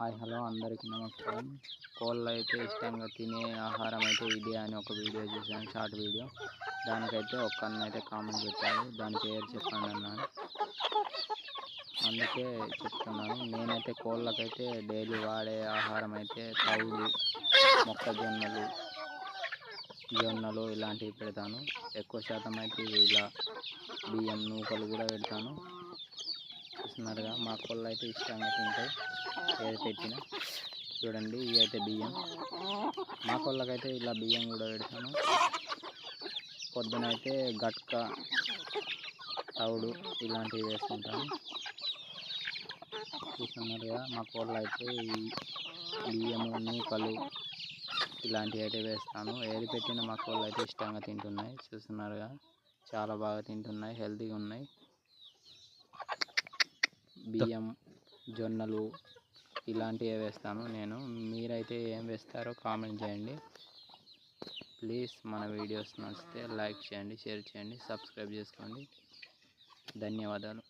Hi hello అందరికీ నమస్కారం. కోళ్ళు అయితే ఇష్టంగా తినే ఆహారం అయితే ఇదే అని ఒక వీడియో చేశాను షార్ట్ వీడియో. దానికైతే ఒక్క అన్న అయితే కామెంట్ పెట్టాడు దాని పేరు చెప్పండి అన్నాను అందుకే చెప్తున్నాను నేనైతే కోళ్ళకైతే డైలీ వాడే ఆహారం అయితే తౌడు మొక్కజొన్నలు జొన్నలు ఇలాంటివి పెడతాను. ఎక్కువ శాతం అయితే ఇలా బియ్యం నూకలు కూడా పెడతాను. చూస్తున్నారుగా. మా కోళ్ళు అయితే ఇష్టంగా తింటాయి. ఏది పెట్టినా. చూడండి ఇవి అయితే బియ్యం. మా కోళ్ళకైతే ఇలా బియ్యం కూడా పెడతాను. పొద్దునైతే గట్క తవుడు ఇలాంటివి వేసుకుంటాను. చూస్తున్నారుగా మా కోళ్ళు అయితే ఈ బియ్యము నూకలు ఇలాంటివి అయితే వేస్తాను. ఏది పెట్టినా మా కోళ్ళు అయితే ఇష్టంగా తింటున్నాయి. చూస్తున్నారుగా చాలా బాగా తింటున్నాయి హెల్తీగా ఉన్నాయి. బియ్యం జొన్నలు ఇలాంటివే వేస్తాను నేను. మీరైతే ఏం వేస్తారో కామెంట్ చేయండి. ప్లీజ్ మన వీడియోస్ నచ్చితే లైక్ చేయండి షేర్ చేయండి సబ్స్క్రైబ్ చేసుకోండి. ధన్యవాదాలు.